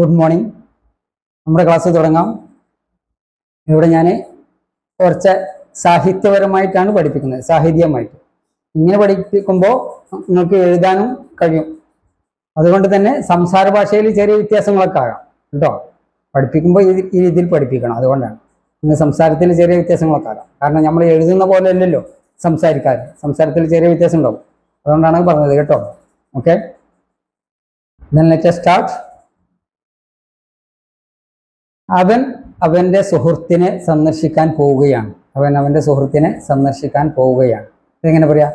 Good morning നമ്മുടെ class തുടങ്ങാം. ഇവിടെ ഞാൻ കുറച്ച് സാഹിത്യപരമായിട്ടാണ് പഠിപ്പിക്കുന്നത് സാഹിത്യമായിട്ട്. ഇങ്ങനെ പഠിപ്പിക്കുമ്പോൾ നിങ്ങൾക്ക് എഴുതാനും കഴിയും. അതുകൊണ്ട് തന്നെ സംസാര ഭാഷയിൽ ചെറിയ വ്യത്യാസങ്ങളൊക്കെ ആകാം കേട്ടോ? പഠിപ്പിക്കുമ്പോൾ ഈ രീതിയിൽ പഠിപ്പിക്കണം അതുകൊണ്ടാണ്. ഇന്ന് സംസാരത്തിൽ ചെറിയ വ്യത്യാസങ്ങളൊക്കെ ആകാം. കാരണം നമ്മൾ എഴുതുന്ന പോലെ അല്ലല്ലോ സംസാരിക്കാൻ സംസാരത്തിൽ ചെറിയ വ്യത്യാസം ഉണ്ടാവും. അതുകൊണ്ടാണ് പറഞ്ഞത് കേട്ടോ? Okay then let start. അവൻ അവന്റെ സുഹൃത്തിനെ സന്ദർശിക്കാൻ പോവുകയാണ്. അവൻ അവന്റെ സുഹൃത്തിനെ സന്ദർശിക്കാൻ പോവുകയാണ്. എങ്ങനെ പറയാ?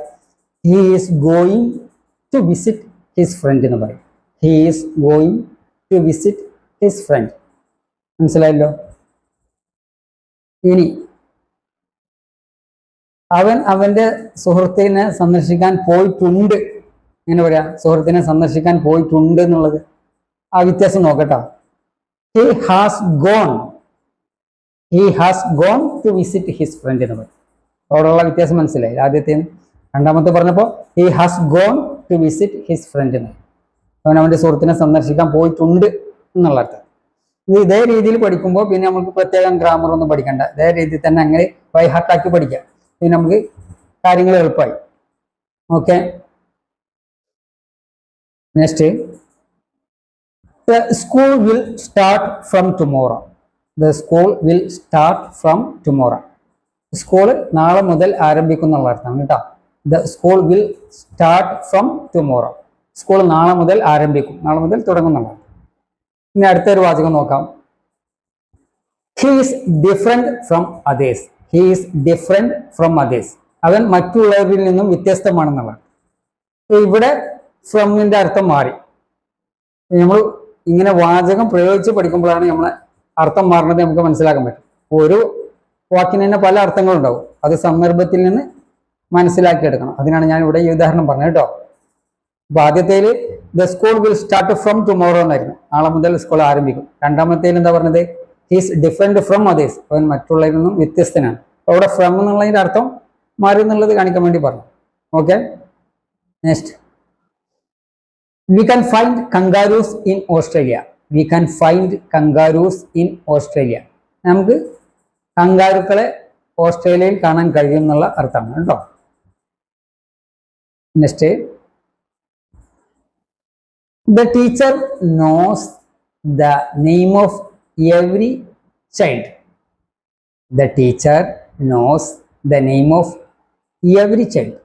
He is going to visit his friend എന്ന് പറയും. He is going to visit his friend മനസ്സിലായല്ലോ? ഇനി അവൻ അവന്റെ സുഹൃത്തിനെ സന്ദർശിക്കാൻ പോയിട്ടുണ്ട്. എങ്ങനെ പറയാ? സുഹൃത്തിനെ സന്ദർശിക്കാൻ പോയിട്ടുണ്ട് എന്നുള്ളത്. ആ വ്യത്യാസം നോക്കട്ടോ. He has gone he has gone to visit his friend എന്ന് പറയും. അവിടെയുള്ള വ്യത്യാസം മനസ്സിലായി. ആദ്യത്തെ രണ്ടാമത്തെ പറഞ്ഞപ്പോൾ he has gone to visit his friend എന്ന് അവൻ അവന്റെ സുഹൃത്തിനെ സന്ദർശിക്കാൻ പോയിട്ടുണ്ട് എന്നുള്ള അർത്ഥം. ഇത് ഇതേ രീതിയിൽ പഠിക്കുമ്പോൾ പിന്നെ നമുക്ക് പ്രത്യേകം ഗ്രാമർ ഒന്നും പഠിക്കണ്ട. ഇതേ രീതിയിൽ തന്നെ അങ്ങനെ വൈഹാർട്ടാക്കി പഠിക്കാം. പിന്നെ നമുക്ക് കാര്യങ്ങൾ എളുപ്പമായി. Okay next the school will start from tomorrow. The school will start from tomorrow. School നാളെ മുതൽ ആരംഭിക്കുന്നുള്ള അർത്ഥമാണ് കേട്ടോ. The school will start from tomorrow school നാളെ മുതൽ ആരംഭിക്കും. നാളെ മുതൽ തുടങ്ങുന്നുള്ള ഇനി അടുത്തൊരു വാചകം നോക്കാം. He is different from others he is different from others അവൻ മറ്റുള്ളവരിൽ നിന്നും വ്യത്യസ്തമാണെന്നുള്ളത് ഇവിടെ ഫ്രമിന്റെ അർത്ഥം മാറി. നമ്മൾ ഇങ്ങനെ വാചകം പ്രയോഗിച്ച് പഠിക്കുമ്പോഴാണ് നമ്മളെ അർത്ഥം മാറുന്നത് നമുക്ക് മനസ്സിലാക്കാൻ പറ്റും. ഒരു വാക്കിന് തന്നെ പല അർത്ഥങ്ങളുണ്ടാവും. അത് സന്ദർഭത്തിൽ നിന്ന് മനസ്സിലാക്കിയെടുക്കണം. അതിനാണ് ഞാൻ ഇവിടെ ഈ ഉദാഹരണം പറഞ്ഞത് കേട്ടോ. അപ്പൊ ആദ്യത്തേൽ the school will start from tomorrow എന്നായിരുന്നു. നാളെ മുതൽ സ്കൂൾ ആരംഭിക്കും. രണ്ടാമത്തേൽ എന്താ പറഞ്ഞത്? ഹീസ് ഡിഫറെന്റ് ഫ്രം അതേഴ്സ് അവൻ മറ്റുള്ളവരിൽ നിന്നും വ്യത്യസ്തനാണ്. അപ്പൊ അവിടെ ഫ്രം എന്നുള്ളതിന്റെ അർത്ഥം മാറി എന്നുള്ളത് കാണിക്കാൻ വേണ്ടി പറഞ്ഞു. Okay next we can find kangaroos in Australia we can find kangaroos in Australia നമുക്ക് കങ്കാരുക്കളെ ഓസ്ട്രേലിയയിൽ കാണാൻ കഴിയും എന്നുള്ള അർത്ഥമാണ് കേട്ടോ next the teacher knows the name of every child the teacher knows the name of every child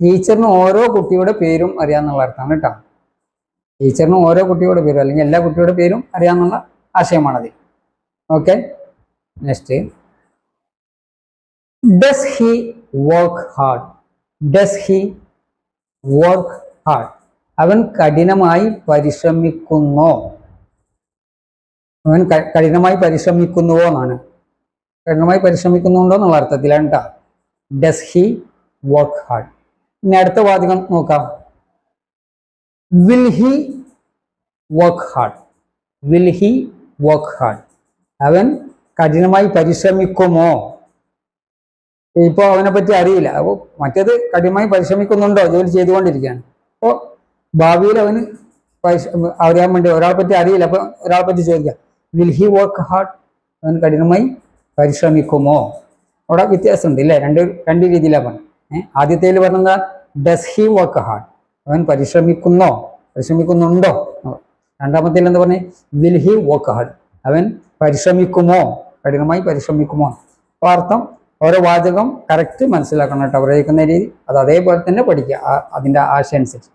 ടീച്ചറിന് ഓരോ കുട്ടിയുടെ പേരും അറിയാന്നുള്ള അർത്ഥമാണ് കേട്ടോ. ടീച്ചറിന് ഓരോ കുട്ടിയുടെ പേരും അല്ലെങ്കിൽ എല്ലാ കുട്ടിയുടെ പേരും അറിയാന്നുള്ള ആശയമാണത് okay next does he work hard does he work hard അവൻ കഠിനമായി പരിശ്രമിക്കുന്നോ. അവൻ കഠിനമായി പരിശ്രമിക്കുന്നുവോ എന്നാണ്. കഠിനമായി പരിശ്രമിക്കുന്നുണ്ടോ എന്നുള്ള അർത്ഥത്തിലാണ് കേട്ടോ. ഡസ് ഹി വർക്ക് ഹാർഡ് ഇനി അടുത്ത വാചകം നോക്കാം. Will he work hard will he work hard അവൻ കഠിനമായി പരിശ്രമിക്കുമോ? ഇപ്പോൾ അവനെ പറ്റി അറിയില്ല. അപ്പോൾ മറ്റേത് കഠിനമായി പരിശ്രമിക്കുന്നുണ്ടോ? ജോലി ചെയ്തുകൊണ്ടിരിക്കുകയാണ്. അപ്പോൾ ഭാവിയിൽ അവന് അറിയാൻ വേണ്ടി ഒരാളെ പറ്റി അറിയില്ല. അപ്പോൾ ഒരാളെ പറ്റി ചോദിക്കാം. വിൽ ഹി വർക്ക് ഹാർഡ് അവൻ കഠിനമായി പരിശ്രമിക്കുമോ? അവിടെ വ്യത്യാസമുണ്ട് ഇല്ലേ? രണ്ട് രണ്ട് രീതിയിലാണ് പറഞ്ഞത്. ആദ്യത്തേൽ പറഞ്ഞ ഡസ് ഹി വർക്ക് ഹാർഡ് അവൻ പരിശ്രമിക്കുന്നോ? പരിശ്രമിക്കുന്നുണ്ടോ? രണ്ടാമത്തിൽ എന്താ പറഞ്ഞേ? വിൽ ഹി വർക്ക് ഹാർഡ് അവൻ പരിശ്രമിക്കുമോ? കഠിനമായി പരിശ്രമിക്കുമോ? അപ്പൊ അർത്ഥം ഓരോ വാചകം കറക്റ്റ് മനസ്സിലാക്കണം കേട്ടോ. പ്രയോഗിക്കുന്ന രീതി. അത് അതേപോലെ തന്നെ പഠിക്കുക. അതിന്റെ ആശയം അനുസരിച്ച്.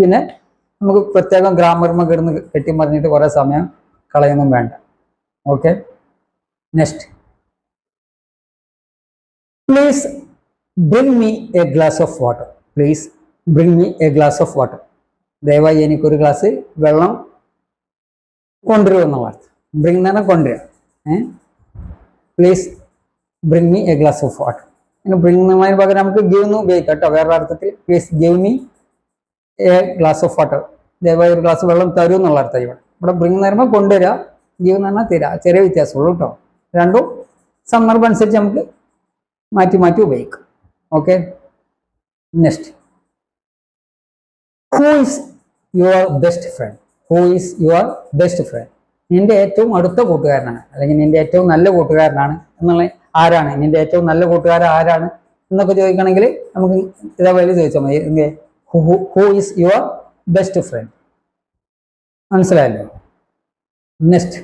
പിന്നെ നമുക്ക് പ്രത്യേകം ഗ്രാമർമ കിടന്ന് കെട്ടി മറിഞ്ഞിട്ട് കുറെ സമയം കളയൊന്നും വേണ്ട. Okay next please bring me a glass of water please bring me a glass of water ദയവായി എനിക്കൊരു ഗ്ലാസ് വെള്ളം കൊണ്ടുവരുമെന്നുള്ള അർത്ഥം ബ്രിങ് എന്ന് പറഞ്ഞാൽ കൊണ്ടുവരിക ഏ? Please bring me a glass of water ഇങ്ങനെ ബ്രിങ് എന്നതിന് പകരം നമുക്ക് ഗിവ് എന്ന് ഉപയോഗിക്കാം കേട്ടോ. വേറെ അർത്ഥത്തിൽ please give me a glass of water ദയവായി ഒരു ഗ്ലാസ് വെള്ളം തരൂ എന്നുള്ള അർത്ഥം ഇവിടെ. ഇവിടെ ബ്രിങ് എന്ന് പറയുമ്പോൾ കൊണ്ടുവരിക ഗിവ് എന്ന് പറഞ്ഞാൽ തരിക ചെറിയ വ്യത്യാസമുള്ളൂ കേട്ടോ. രണ്ടും സന്ദർഭം അനുസരിച്ച് നമുക്ക് മാറ്റി മാറ്റി ഉപയോഗിക്കാം. Okay next who is your best friend who is your best friend നിന്റെ ഏറ്റവും അടുത്ത കൂട്ടുകാരനാണ്. അല്ലെങ്കിൽ നിന്റെ ഏറ്റവും നല്ല കൂട്ടുകാരനാണ് എന്നുള്ള ആരാണ്? നിന്റെ ഏറ്റവും നല്ല കൂട്ടുകാരൻ ആരാണ് എന്നൊക്കെ ചോദിക്കണമെങ്കിൽ നമുക്ക് ഇതേപോലെ ചോദിച്ചാൽ മതി. Who is your best friend മനസ്സിലായല്ലോ? Next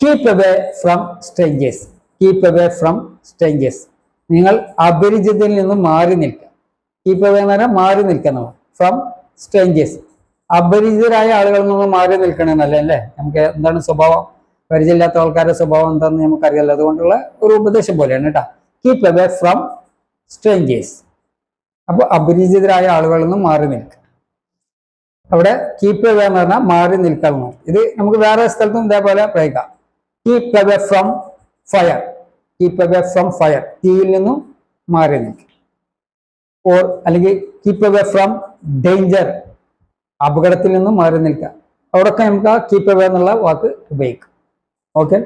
keep away from strangers keep away from strangers നിങ്ങൾ അപരിചിതരിൽ നിന്ന് മാറി നിൽക്കുക. കീപ്പ് അവേ എന്ന് പറഞ്ഞാൽ മാറി നിൽക്കണം ഫ്രം സ്ട്രേഞ്ചേഴ്സ് അപരിചിതരായ ആളുകളിൽ നിന്ന് മാറി നിൽക്കണമെന്നല്ല അല്ലേ? നമുക്ക് എന്താണ് സ്വഭാവം? പരിചയമില്ലാത്ത ആൾക്കാരുടെ സ്വഭാവം എന്താണെന്ന് നമുക്കറിയാലോ. അതുകൊണ്ടുള്ള ഒരു ഉപദേശം പോലെയാണ് കേട്ടോ. കീപ്പ് അവേ ഫ്രം സ്ട്രേഞ്ചേഴ്സ് അപ്പോൾ അപരിചിതരായ ആളുകളിൽ നിന്ന് മാറി നിൽക്കുക. അവിടെ കീപ്പ് അവേ എന്ന് പറഞ്ഞാൽ മാറി നിൽക്കണം ഇത് നമുക്ക് വേറെ സ്ഥലത്തും ഇതേപോലെ പ്രയോഗിക്കാം. Keep away from fire keep away from fire തീയിൽ നിന്നും മാറി നിൽക്കുക ഓർ അല്ലെങ്കിൽ കീപ്പ് അവേ ഫ്രം ഡേഞ്ചർ അപകടത്തിൽ നിന്നും മാറി നിൽക്കുക അവിടെയൊക്കെ നമുക്ക് ആ കീപ്പ് അവേ എന്നുള്ള വാക്ക് ഉപയോഗിക്കാം. ഓക്കെ?